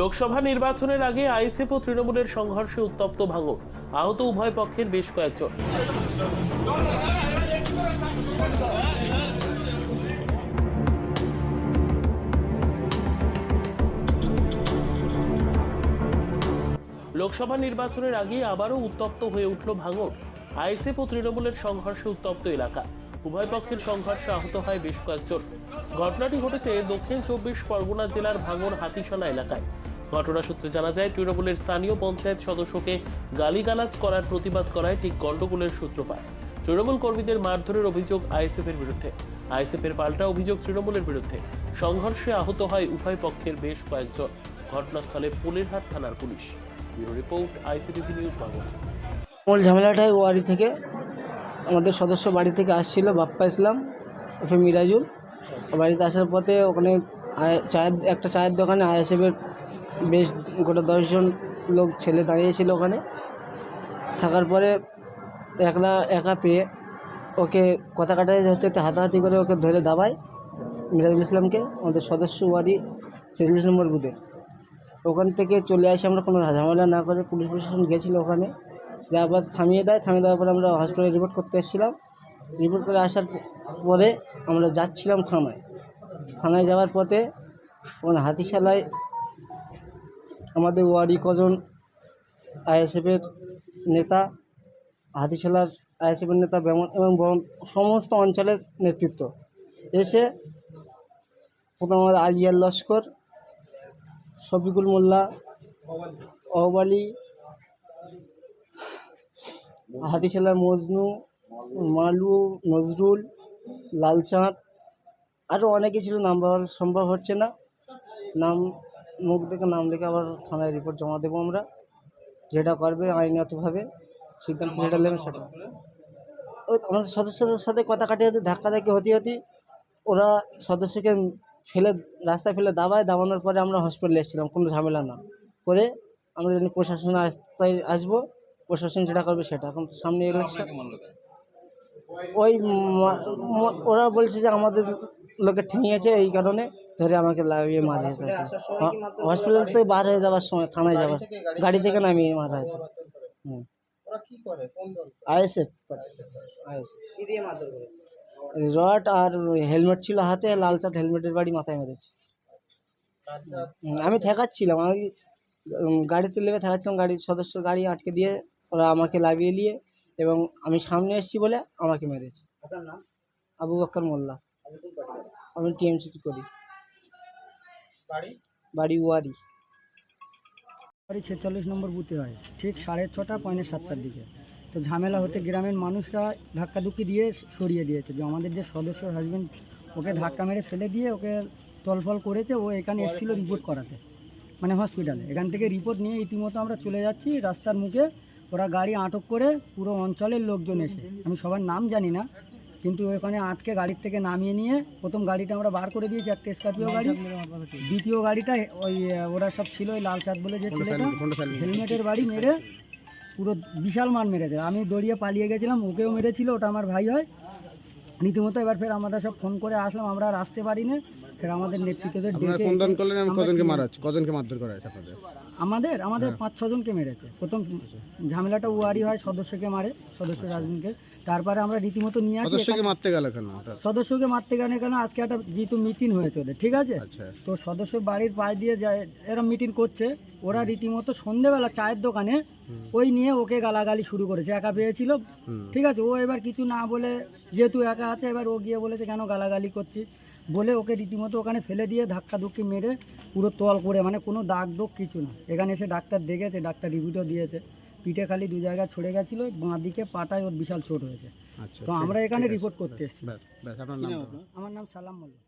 লোকসভা নির্বাচনের আগে আইএসএফ ও তৃণমূলের সংঘর্ষে উত্তপ্ত ভাঙর আহত উভয় পক্ষের বেশ কয়েকজন। লোকসভা নির্বাচনের আগে আবারও উত্তপ্ত হয়ে উঠল ভাঙর আইএসএফ ও তৃণমূলের সংঘর্ষে উত্তপ্ত এলাকা। উভয় পক্ষের সংঘর্ষে আহত হয় বেশ কয়েকজন। ঘটনাটি ঘটেছে দক্ষিণ চব্বিশ পরগনা জেলার ভাঙর হাতিশালা এলাকায়। ঘটনা সূত্রে জানা যায়, তৃণমূলের স্থানীয় পঞ্চায়েত সদস্যকে গালিগালাজ করার প্রতিবাদ করায় ঠিক গন্ডগোলের সূত্রপাত। তৃণমূল কর্মীদের মারধরের অভিযোগ আইএসএফ এর বিরুদ্ধে। আইএসএফ এর পাল্টা অভিযোগ তৃণমূলের বিরুদ্ধে। সংঘর্ষে আহত হয় উভয় পক্ষের বেশ কয়েকজন। ঘটনাস্থলে পুলিরহাট থানার police. Bureau report ICTV news Bangla. মূল ঝামেলাটাই ওয়ারি থেকে আমাদের সদস্য বাড়ি থেকে আসছিল বাপ্পা ইসলাম ওকে মিরাজুল। বাড়িতে আসার পথে ওখানে চায়ের, একটা চায়ের দোকানে আইএসএফের বেশ গোটা দশজন লোক ছেলে দাঁড়িয়েছিল ওখানে। থাকার পরে একলা, একা পেয়ে ওকে কথা কাটাতে হতে হতে হাতাহাতি করে ওকে ধরে দাবায় মিরাজুল ইসলামকে, আমাদের সদস্য ওয়ারি ছেচল্লিশ নম্বর বুথের ওখান থেকে চলে আসি আমরা কোনো ঝামেলা না করে পুলিশ প্রশাসন গেছিল ওখানে। আবার থামিয়ে দেয়, থামিয়ে দেওয়ার পরে আমরা হসপিটালে রিপোর্ট করতে এসেছিলাম। রিপোর্ট করে আসার পরে আমরা যাচ্ছিলাম থানায়। থানায় যাওয়ার পথে ওখানে হাতিশালায় আমাদের ওয়ারি কজন আইএসএফের নেতা, হাতিশালার আইএসএফের নেতা বেমন এবং সমস্ত অঞ্চলের নেতৃত্ব। এসে প্রথম আমাদের আলিয়ার লস্কর, শফিকুল মোল্লা অহবালি হাতিশালার মজনু মালু নজরুল লালচাঁদ আরও অনেকে ছিল নাম সম্ভব হচ্ছে না। নাম মুখ দেখে নাম লিখে আবার থানায় রিপোর্ট জমা দেবো আমরা। যেটা করবে আইনগতভাবে সিদ্ধান্ত যেটা নেবে সেটা। ওই আমাদের সদস্যদের সাথে কথা কাটিয়ে হতে ধাক্কা ধাক্কি হতে হতে ওরা সদস্যকে ফেলে রাস্তায় ফেলে দাবায় দাবানোর পরে আমরা হসপিটালে এসেছিলাম কোনো ঝামেলা না। করে আমরা প্রশাসন আসতে আসব। প্রশাসন যেটা করবে সেটা। এখন সামনে ইলেকশন ওই ওরা বলছে যে আমাদের লোকে ঠেঙিয়েছে এই কারণে ধরে আমাকে লাগিয়ে মারা হয়েছে হসপিটাল থেকে বার হয়ে যাওয়ার সময় থানায় যাওয়ার গাড়ি থেকে নামিয়ে মারা হয়েছে। আইএসএফ রড আর হেলমেট ছিল হাতে লাল চাঁদ হেলমেটের বাড়ি মাথায় মেরেছে। আমি ঠেকাচ্ছিলাম আমি গাড়িতে লেগে ঠেকাচ্ছিলাম গাড়ির সদস্য গাড়ি আটকে দিয়ে ওরা আমাকে লাগিয়ে নিয়ে এবং আমি সামনে এসেছি বলে আমাকে মেরেছে। আবু বক্কর মোল্লা। আমি টিএমসি করি। বাড়ি? ওয়ারি। বাড়ি ছেচল্লিশ নম্বর বুথে হয় ঠিক সাড়ে ছটা পয়নে সাতটার দিকে। তো ঝামেলা হতে গ্রামের মানুষরা ধাক্কাধুক্কি দিয়ে সরিয়ে দিয়েছে যে আমাদের যে সদস্য হাজবেন্ড ওকে ধাক্কা মেরে ফেলে দিয়ে ওকে তলফল করেছে ও এখানে এসেছিল রিপোর্ট করাতে মানে হসপিটালে এখান থেকে রিপোর্ট নিয়ে ইতিমধ্যে আমরা চলে যাচ্ছি রাস্তার মুখে। ওরা গাড়ি আটক করে পুরো অঞ্চলের লোকজন এসে। আমি সবার নাম জানি না কিন্তু ওখানে আটকে গাড়ির থেকে নামিয়ে নিয়ে প্রথম গাড়িটা আমরা বার করে দিয়েছি একটা স্করপিও গাড়ি। দ্বিতীয় গাড়িটা ওই ওরা সব ছিল ওই লাল চাঁদ বলে যে ছেলেটা। হেলমেটের বাড়ি মেরে পুরো বিশাল মান মেরেছে। আমি দড়িয়ে পালিয়ে গেছিলাম ওকেও মেরেছিল ওটা আমার ভাই হয়। রীতিমতো এবার ফের আমরা সব ফোন করে আসলাম আমরা আর আসতে পারি না আমাদের আপনারা ডেকে কোন করলেন এবং আমরা কজনকে team- মারা হচ্ছে কজনকে মারধর করা হয়েছে আপনাদের? আমাদের আমাদের পাঁচ ছজনকে মেরেছে। প্রথম ঝামেলাটা ওয়ারি হয় সদস্যকে মারে সদস্য রাজনীতিকে। তারপরে আমরা রীতিমতো নিয়ে আসি সদস্যকে মারতে গেল কেন? সদস্যকে মারতে গেলে কেন? আজকে একটা যেহেতু মিটিং হয়েছে ওদের ঠিক আছে? আচ্ছা। তো সদস্য বাড়ির পাশ দিয়ে যায় এরা মিটিং করছে। ওরা রীতিমতো সন্ধেবেলা চায়ের দোকানে ওই নিয়ে ওকে গালাগালি শুরু করেছে একা পেয়েছিল। হুম। ঠিক আছে ও এবার কিছু না বলে যেহেতু একা আছে এবার ও গিয়ে বলেছে কেন গালাগালি করছিস? বলে ওকে রীতিমতো ওখানে ফেলে দিয়ে ধাক্কা ধুক্কি মেরে পুরো তল করে মানে কোনো দাগ দোগ কিছু না। এখানে এসে ডাক্তার দেখেছে ডাক্তার রিভিউও দিয়েছে। পিঠে খালি দু জায়গায় ছড়ে গেছিল বাঁ দিকে পাটায় ওর বিশাল চোট হয়েছে। আচ্ছা তো আমরা এখানে রিপোর্ট করতে এসেছি। আমার নাম সালাম মোল্লা